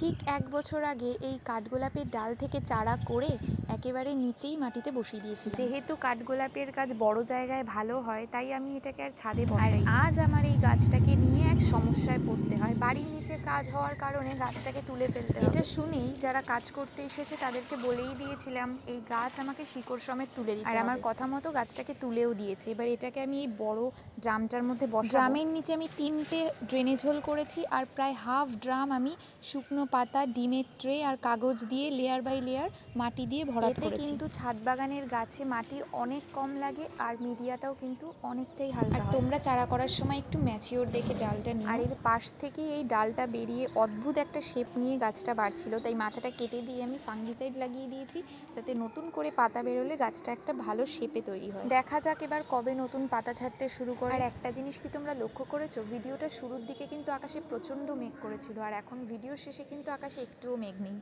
ঠিক এক বছর আগে এই কাঠগোলাপের ডাল থেকে চারা করে একেবারে নিচেই মাটিতে বসিয়ে দিয়েছি যেহেতু কাঠগোলাপের গাছ বড় জায়গায় ভালো হয় তাই আমি এটাকে আর ছাদে বসাই আজ আমার এই গাছটাকে নিয়ে এক সমস্যায় পড়তে হয়। বাড়ির নিচে কাজ হওয়ার কারণে গাছটাকে তুলে ফেলতে এটা শুনেই যারা কাজ করতে এসেছে তাদেরকে বলেই দিয়েছিলাম এই গাছ আমাকে শিকড় সমেত তুলে দিতে আর আমার কথা মতো গাছটাকে তুলেও দিয়েছে। এবার এটাকে আমি এই বড় ড্রামটার মধ্যে বসাবো। ড্রামের নিচে আমি তিনটে ড্রেনেজ হোল করেছি আর প্রায় হাফ ড্রাম আমি শুকনো পাতা ডিমের ট্রে আর কাগজ দিয়ে লেয়ার বাই লেয়ার মাটি দিয়ে ভরাট করেছি। কিন্তু ছাদ বাগানের গাছে মাটি অনেক কম লাগে আর মিডিয়াটাও কিন্তু অনেকটাই হালকা আর তোমরা চারা করার সময় একটু ম্যাচিওর দেখে ডালটা আর এর পাশ থেকে এই ডালটা বেরিয়ে অদ্ভুত একটা শেপ নিয়ে গাছটা বাড়ছিল। তাই মাথাটা কেটে দিয়ে আমি ফাঙ্গিসাইড লাগিয়ে দিয়েছি যাতে নতুন করে পাতা বেরোলে গাছটা একটা ভালো শেপে তৈরি হয়। দেখা যাক এবার কবে নতুন পাতা ছাড়তে শুরু করে। আর একটা জিনিস কি তোমরা লক্ষ্য করেছ? ভিডিওটা শুরুর দিকে কিন্তু আকাশে প্রচণ্ড মেঘ করেছিল আর এখন ভিডিওর শেষে কিন্তু আকাশে একটুও মেঘ নেই।